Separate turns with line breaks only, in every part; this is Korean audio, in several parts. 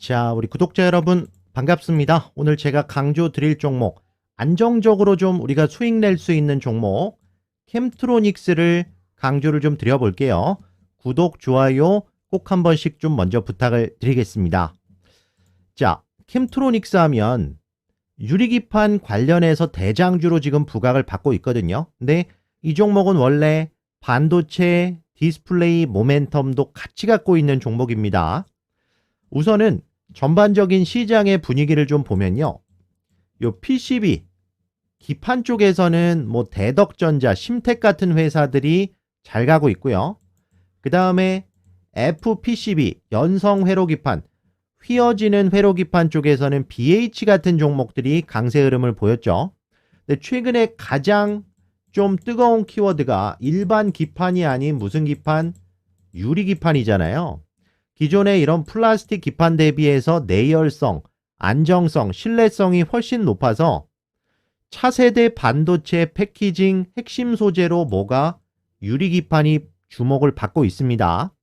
자, 우리 구독자 여러분 반갑습니다. 오늘 제가 강조 드릴 종목 안정적으로 좀 우리가 수익 낼 수 있는 종목 캠트로닉스를 강조를 좀 드려볼게요. 구독, 좋아요 꼭 한 번씩 좀 먼저 부탁을 드리겠습니다. 자, 캠트로닉스 하면 유리기판 관련해서 대장주로 지금 부각을 받고 있거든요. 근데 이 종목은 원래 반도체, 디스플레이, 모멘텀도 같이 갖고 있는 종목입니다. 우선은 전반적인 시장의 분위기를 좀 보면요. 요 PCB, 기판 쪽에서는 뭐 대덕전자, 심택 같은 회사들이 잘 가고 있고요. 그 다음에 FPCB, 연성 회로 기판, 휘어지는 회로 기판 쪽에서는 BH 같은 종목들이 강세 흐름을 보였죠. 근데 최근에 가장 좀 뜨거운 키워드가 일반 기판이 아닌 무슨 기판? 유리 기판이잖아요. 기존의 이런 플라스틱 기판 대비해서 내열성, 안정성, 신뢰성이 훨씬 높아서 차세대 반도체 패키징 핵심 소재로 뭐가 유리 기판이 주목을 받고 있습니다.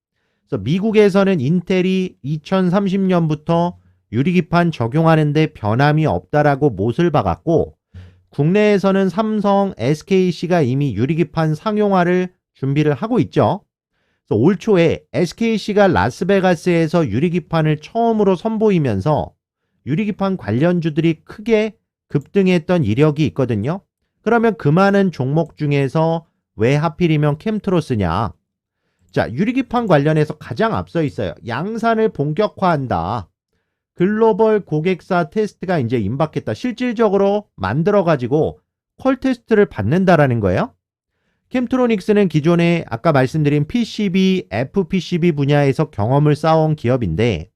그래서 미국에서는 인텔이 2030년부터 유리 기판 적용하는데 변함이 없다라고 못을 박았고 국내에서는 삼성, SKC가 이미 유리 기판 상용화를 준비를 하고 있죠. 올 초에 SKC가 라스베가스에서 유리기판을 처음으로 선보이면서 유리기판 관련주들이 크게 급등했던 이력이 있거든요. 그러면 그 많은 종목 중에서 왜 하필이면 캠트로스냐? 자, 유리기판 관련해서 가장 앞서 있어요. 양산을 본격화한다. 글로벌 고객사 테스트가 이제 임박했다. 실질적으로 만들어가지고 퀄 테스트를 받는다라는 거예요. 캠트로닉스는 기존에 아까 말씀드린 PCB, FPCB 분야에서 경험을 쌓아온 기업인데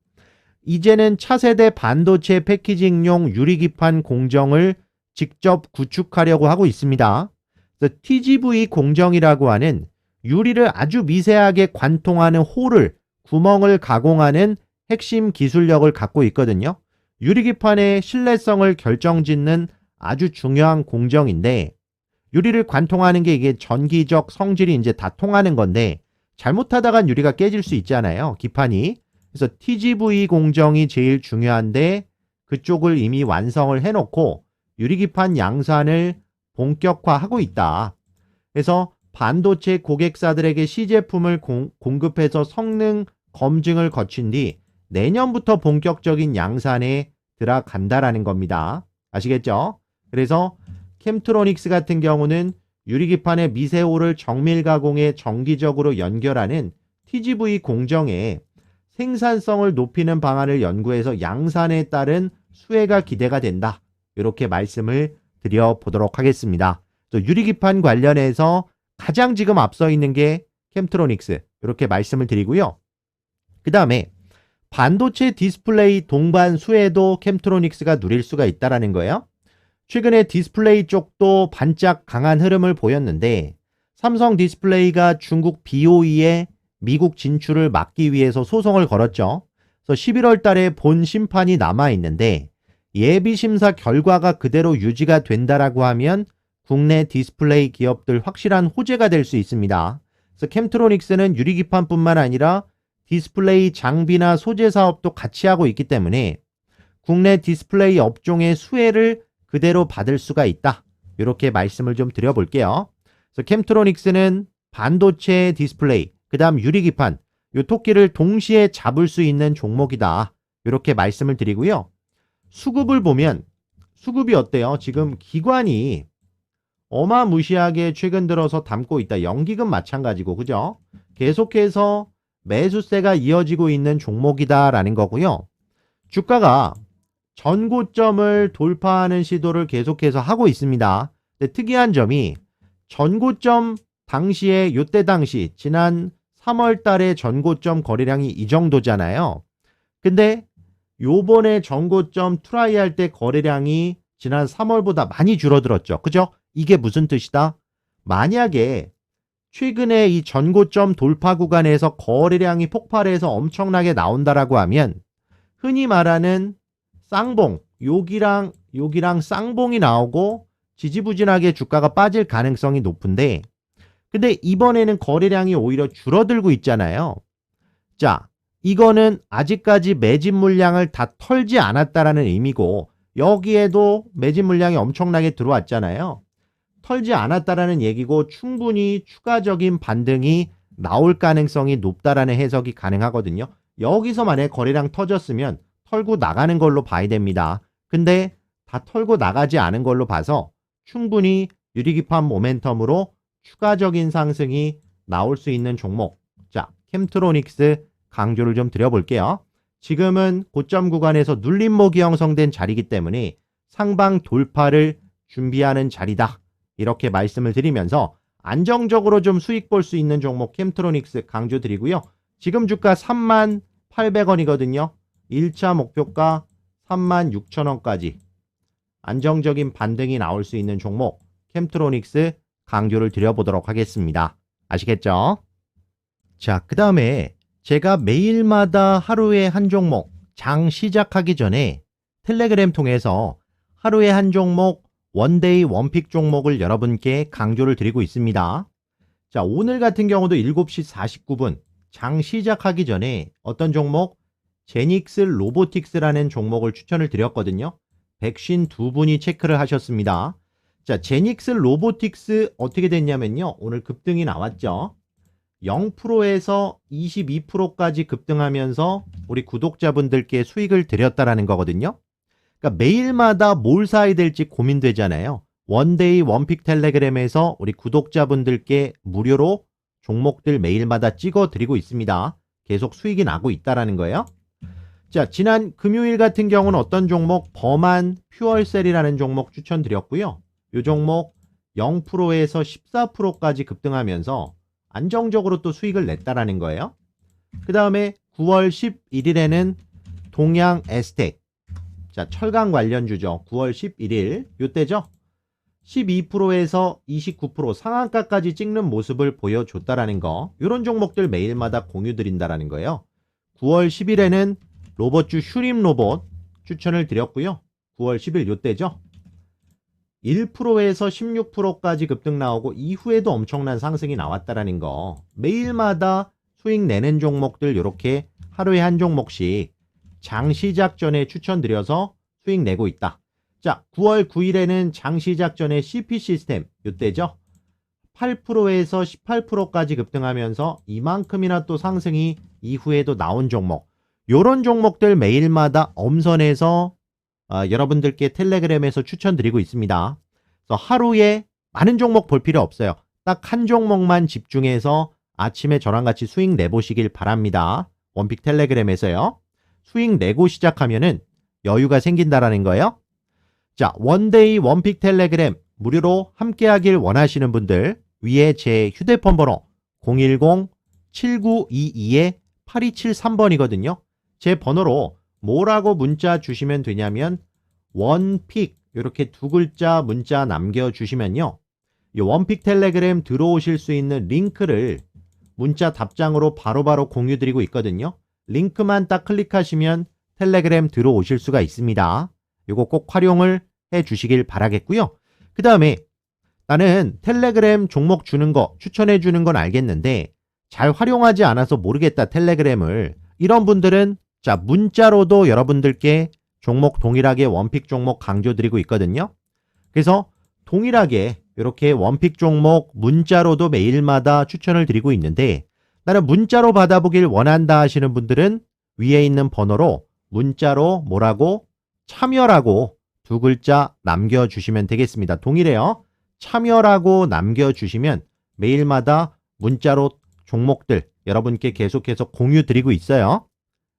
이제는 차세대 반도체 패키징용 유리기판 공정을 직접 구축하려고 하고 있습니다. TGV 공정이라고 하는 유리를 아주 미세하게 관통하는 홀을 구멍을 가공하는 핵심 기술력을 갖고 있거든요. 유리기판의 신뢰성을 결정짓는 아주 중요한 공정인데 유리를 관통하는 게 이게 전기적 성질이 이제 다 통하는 건데 잘못하다간 유리가 깨질 수 있잖아요. 기판이. 그래서 TGV 공정이 제일 중요한데 그쪽을 이미 완성을 해놓고 유리기판 양산을 본격화하고 있다. 그래서 반도체 고객사들에게 시제품을 공, 공급해서 성능 검증을 거친 뒤 내년부터 본격적인 양산에 들어간다라는 겁니다. 아시겠죠? 그래서 캠트로닉스 같은 경우는 유리기판의 미세홀을 정밀 가공에 정기적으로 연결하는 TGV 공정에 생산성을 높이는 방안을 연구해서 양산에 따른 수혜가 기대가 된다. 이렇게 말씀을 드려보도록 하겠습니다. 또 유리기판 관련해서 가장 지금 앞서 있는 게 캠트로닉스 이렇게 말씀을 드리고요. 그 다음에 반도체 디스플레이 동반 수혜도 캠트로닉스가 누릴 수가 있다라는 거예요. 최근에 디스플레이 쪽도 반짝 강한 흐름을 보였는데 삼성 디스플레이가 중국 BOE의 미국 진출을 막기 위해서 소송을 걸었죠. 그래서 11월 달에 본 심판이 남아 있는데 예비 심사 결과가 그대로 유지가 된다라고 하면 국내 디스플레이 기업들 확실한 호재가 될 수 있습니다. 그래서 캠트로닉스는 유리기판뿐만 아니라 디스플레이 장비나 소재 사업도 같이 하고 있기 때문에 국내 디스플레이 업종의 수혜를 그대로 받을 수가 있다. 이렇게 말씀을 좀 드려볼게요. 그래서 캠트로닉스는 반도체 디스플레이, 그 다음 유리기판, 요 토끼를 동시에 잡을 수 있는 종목이다. 이렇게 말씀을 드리고요. 수급을 보면 수급이 어때요? 지금 기관이 어마무시하게 최근 들어서 담고 있다. 연기금 마찬가지고, 그죠? 계속해서 매수세가 이어지고 있는 종목이다라는 거고요. 주가가 전고점을 돌파하는 시도를 계속해서 하고 있습니다. 특이한 점이 전고점 당시에 요때 당시 지난 3월 달에 전고점 거래량이 이 정도잖아요. 근데 요번에 전고점 트라이 할 때 거래량이 지난 3월보다 많이 줄어들었죠. 그죠? 이게 무슨 뜻이다? 만약에 최근에 이 전고점 돌파 구간에서 거래량이 폭발해서 엄청나게 나온다라고 하면 흔히 말하는 쌍봉, 여기랑 여기랑 쌍봉이 나오고 지지부진하게 주가가 빠질 가능성이 높은데, 근데 이번에는 거래량이 오히려 줄어들고 있잖아요. 자, 이거는 아직까지 매집 물량을 다 털지 않았다라는 의미고 여기에도 매집 물량이 엄청나게 들어왔잖아요. 털지 않았다라는 얘기고 충분히 추가적인 반등이 나올 가능성이 높다라는 해석이 가능하거든요. 여기서 만약에 거래량 터졌으면 털고 나가는 걸로 봐야 됩니다. 근데 다 털고 나가지 않은 걸로 봐서 충분히 유리기판 모멘텀으로 추가적인 상승이 나올 수 있는 종목. 자, 캠트로닉스 강조를 좀 드려볼게요. 지금은 고점 구간에서 눌림목이 형성된 자리이기 때문에 상방 돌파를 준비하는 자리다. 이렇게 말씀을 드리면서 안정적으로 좀 수익 볼 수 있는 종목 캠트로닉스 강조 드리고요. 지금 주가 3만 800원이거든요. 1차 목표가 3만 6천원까지 안정적인 반등이 나올 수 있는 종목 캠트로닉스 강조를 드려보도록 하겠습니다. 아시겠죠? 자, 그 다음에 제가 매일마다 하루에 한 종목 장 시작하기 전에 텔레그램 통해서 하루에 한 종목 원데이 원픽 종목을 여러분께 강조를 드리고 있습니다. 자, 오늘 같은 경우도 7시 49분 장 시작하기 전에 어떤 종목? 제닉스 로보틱스라는 종목을 추천을 드렸거든요. 백신 두 분이 체크를 하셨습니다. 자, 제닉스 로보틱스 어떻게 됐냐면요. 오늘 급등이 나왔죠. 0%에서 22%까지 급등하면서 우리 구독자분들께 수익을 드렸다라는 거거든요. 그러니까 매일마다 뭘 사야 될지 고민되잖아요. 원데이 원픽 텔레그램에서 우리 구독자분들께 무료로 종목들 매일마다 찍어 드리고 있습니다. 계속 수익이 나고 있다라는 거예요. 자, 지난 금요일 같은 경우는 어떤 종목 범한 퓨얼셀이라는 종목 추천드렸고요. 이 종목 0%에서 14%까지 급등하면서 안정적으로 또 수익을 냈다라는 거예요. 그 다음에 9월 11일에는 동양 에스텍. 자, 철강 관련주죠. 9월 11일. 요때죠. 12%에서 29% 상한가까지 찍는 모습을 보여줬다라는 거. 이런 종목들 매일마다 공유 드린다라는 거예요. 9월 10일에는 로봇주 슈림 로봇 추천을 드렸고요. 9월 10일 요때죠. 1%에서 16%까지 급등 나오고 이후에도 엄청난 상승이 나왔다라는 거. 매일마다 수익 내는 종목들 이렇게 하루에 한 종목씩 장 시작 전에 추천드려서 수익 내고 있다. 자, 9월 9일에는 장 시작 전에 CP 시스템 이때죠. 8%에서 18%까지 급등하면서 이만큼이나 또 상승이 이후에도 나온 종목. 요런 종목들 매일마다 엄선해서 어, 여러분들께 텔레그램에서 추천드리고 있습니다. 그래서 하루에 많은 종목 볼 필요 없어요. 딱 한 종목만 집중해서 아침에 저랑 같이 수익 내보시길 바랍니다. 원픽 텔레그램에서요. 수익 내고 시작하면은 여유가 생긴다라는 거예요. 자, 원데이 원픽 텔레그램 무료로 함께하길 원하시는 분들 위에 제 휴대폰 번호 010-7922-8273번이거든요. 제 번호로 뭐라고 문자 주시면 되냐면 원픽 이렇게 두 글자 문자 남겨주시면요. 이 원픽 텔레그램 들어오실 수 있는 링크를 문자 답장으로 바로 바로 공유 드리고 있거든요. 링크만 딱 클릭하시면 텔레그램 들어오실 수가 있습니다. 이거 꼭 활용을 해 주시길 바라겠고요. 그 다음에 나는 텔레그램 종목 주는 거 추천해 주는 건 알겠는데 잘 활용하지 않아서 모르겠다 텔레그램을 이런 분들은 자 문자로도 여러분들께 종목 동일하게 원픽 종목 강조드리고 있거든요. 그래서 동일하게 이렇게 원픽 종목 문자로도 매일마다 추천을 드리고 있는데 나는 문자로 받아보길 원한다 하시는 분들은 위에 있는 번호로 문자로 뭐라고 참여라고 두 글자 남겨주시면 되겠습니다. 동일해요. 참여라고 남겨주시면 매일마다 문자로 종목들 여러분께 계속해서 공유 드리고 있어요.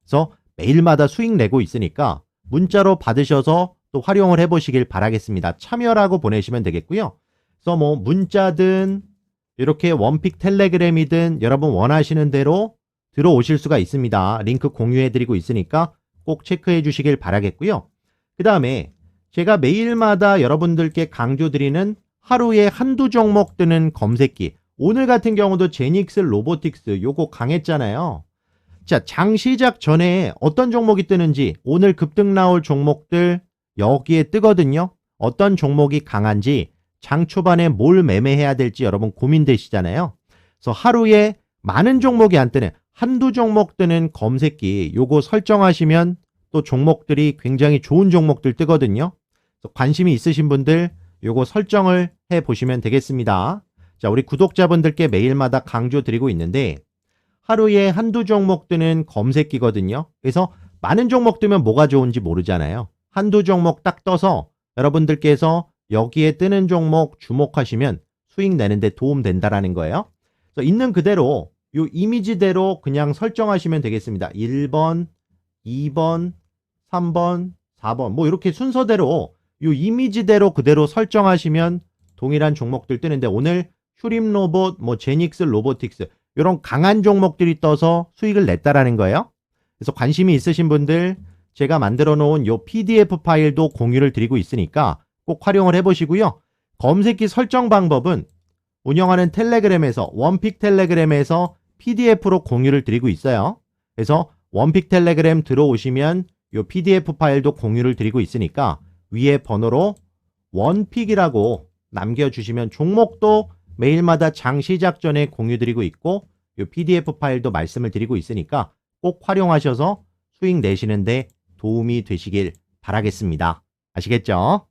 그래서 매일마다 수익 내고 있으니까 문자로 받으셔서 또 활용을 해보시길 바라겠습니다. 참여라고 보내시면 되겠고요. 그래서 뭐 문자든 이렇게 원픽 텔레그램이든 여러분 원하시는 대로 들어오실 수가 있습니다. 링크 공유해드리고 있으니까 꼭 체크해 주시길 바라겠고요. 그 다음에 제가 매일마다 여러분들께 강조드리는 하루에 한두 종목 뜨는 검색기. 오늘 같은 경우도 제닉스 로보틱스 요거 강했잖아요. 자, 장 시작 전에 어떤 종목이 뜨는지 오늘 급등 나올 종목들 여기에 뜨거든요. 어떤 종목이 강한지 장 초반에 뭘 매매해야 될지 여러분 고민되시잖아요. 그래서 하루에 많은 종목이 안 뜨는 한두 종목 뜨는 검색기 요거 설정하시면 또 종목들이 굉장히 좋은 종목들 뜨거든요. 그래서 관심이 있으신 분들 요거 설정을 해 보시면 되겠습니다. 자, 우리 구독자분들께 매일마다 강조 드리고 있는데 하루에 한두 종목 뜨는 검색기거든요. 그래서 많은 종목 뜨면 뭐가 좋은지 모르잖아요. 한두 종목 딱 떠서 여러분들께서 여기에 뜨는 종목 주목하시면 수익 내는데 도움 된다라는 거예요. 그래서 있는 그대로 요 이미지대로 그냥 설정하시면 되겠습니다. 1번, 2번, 3번, 4번 뭐 이렇게 순서대로 요 이미지대로 그대로 설정하시면 동일한 종목들 뜨는데 오늘 휴림 로봇, 뭐 제닉스 로보틱스 이런 강한 종목들이 떠서 수익을 냈다라는 거예요. 그래서 관심이 있으신 분들 제가 만들어 놓은 요 PDF 파일도 공유를 드리고 있으니까 꼭 활용을 해보시고요. 검색기 설정 방법은 운영하는 텔레그램에서 원픽 텔레그램에서 PDF로 공유를 드리고 있어요. 그래서 원픽 텔레그램 들어오시면 요 PDF 파일도 공유를 드리고 있으니까 위에 번호로 원픽이라고 남겨주시면 종목도 매일마다 장 시작 전에 공유 드리고 있고 요 PDF 파일도 말씀을 드리고 있으니까 꼭 활용하셔서 수익 내시는데 도움이 되시길 바라겠습니다. 아시겠죠?